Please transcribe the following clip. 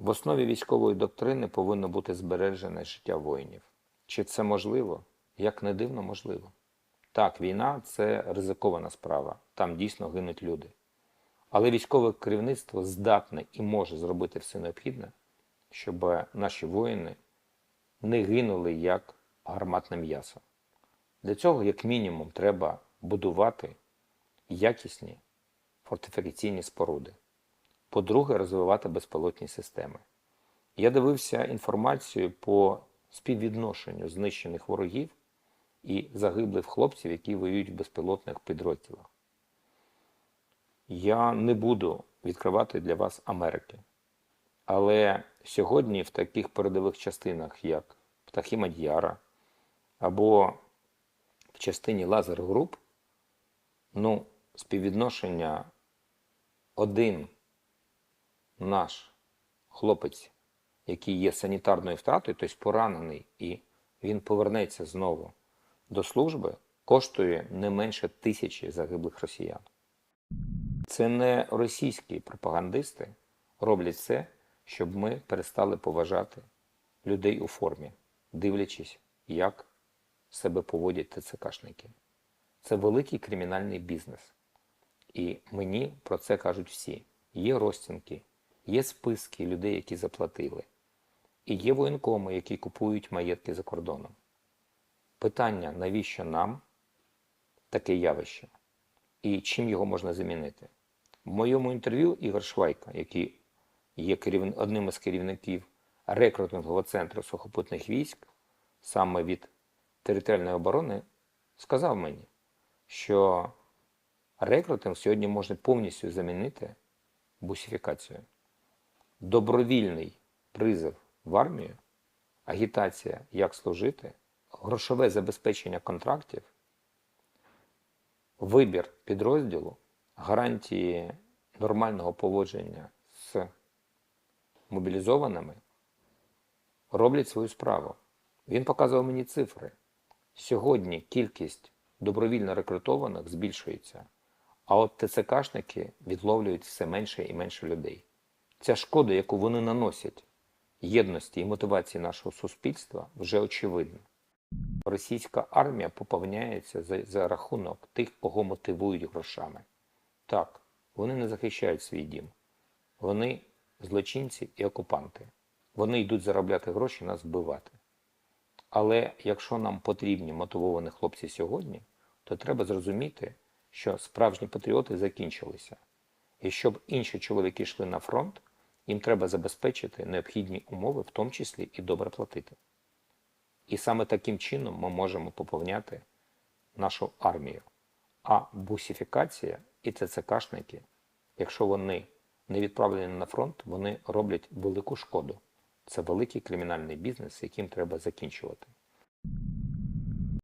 В основі військової доктрини повинно бути збережене життя воїнів. Чи це можливо? Як не дивно, можливо. Так, війна це ризикована справа, там дійсно гинуть люди. Але військове керівництво здатне і може зробити все необхідне, щоб наші воїни не гинули як гарматне м'ясо. Для цього, як мінімум, треба будувати якісні фортифікаційні споруди. По-друге, розвивати безпілотні системи. Я дивився інформацію по співвідношенню знищених ворогів і загиблих хлопців, які воюють в безпілотних підрозділах. Я не буду відкривати для вас Америки. Але сьогодні в таких передових частинах, як Птахи Мадьяра або в частині лазер груп, ну, співвідношення один наш хлопець, який є санітарною втратою, тобто поранений, і він повернеться знову до служби, коштує не менше тисячі загиблих росіян. Це не російські пропагандисти роблять це, щоб ми перестали поважати людей у формі, дивлячись, як себе поводять ТЦКшники. Це великий кримінальний бізнес. І мені про це кажуть всі. Є розцінки, є списки людей, які заплатили, і є воєнкоми, які купують маєтки за кордоном. Питання, навіщо нам таке явище? І чим його можна замінити? В моєму інтерв'ю Ігор Швайка, який є керів... одним із керівників рекрутингового центру сухопутних військ, саме від територіальної оборони, сказав мені, що рекрутинг сьогодні можна повністю замінити бусифікацію. Добровільний призов в армію, агітація, як служити, грошове забезпечення контрактів, вибір підрозділу, гарантії нормального поводження з мобілізованими роблять свою справу. Він показував мені цифри. Сьогодні кількість добровільно рекрутованих збільшується, а от ТЦКшники відловлюють все менше і менше людей. Ця шкода, яку вони наносять єдності і мотивації нашого суспільства, вже очевидна. Російська армія поповняється за, за рахунок тих, кого мотивують грошами. Так, вони не захищають свій дім. Вони злочинці і окупанти. Вони йдуть заробляти гроші нас вбивати. Але якщо нам потрібні мотивовані хлопці сьогодні, то треба зрозуміти, що справжні патріоти закінчилися. І щоб інші чоловіки йшли на фронт, їм треба забезпечити необхідні умови, в тому числі і добре платити. І саме таким чином ми можемо поповняти нашу армію. А бусифікація і ТЦКшники, якщо вони не відправлені на фронт, вони роблять велику шкоду. Це великий кримінальний бізнес, яким треба закінчувати.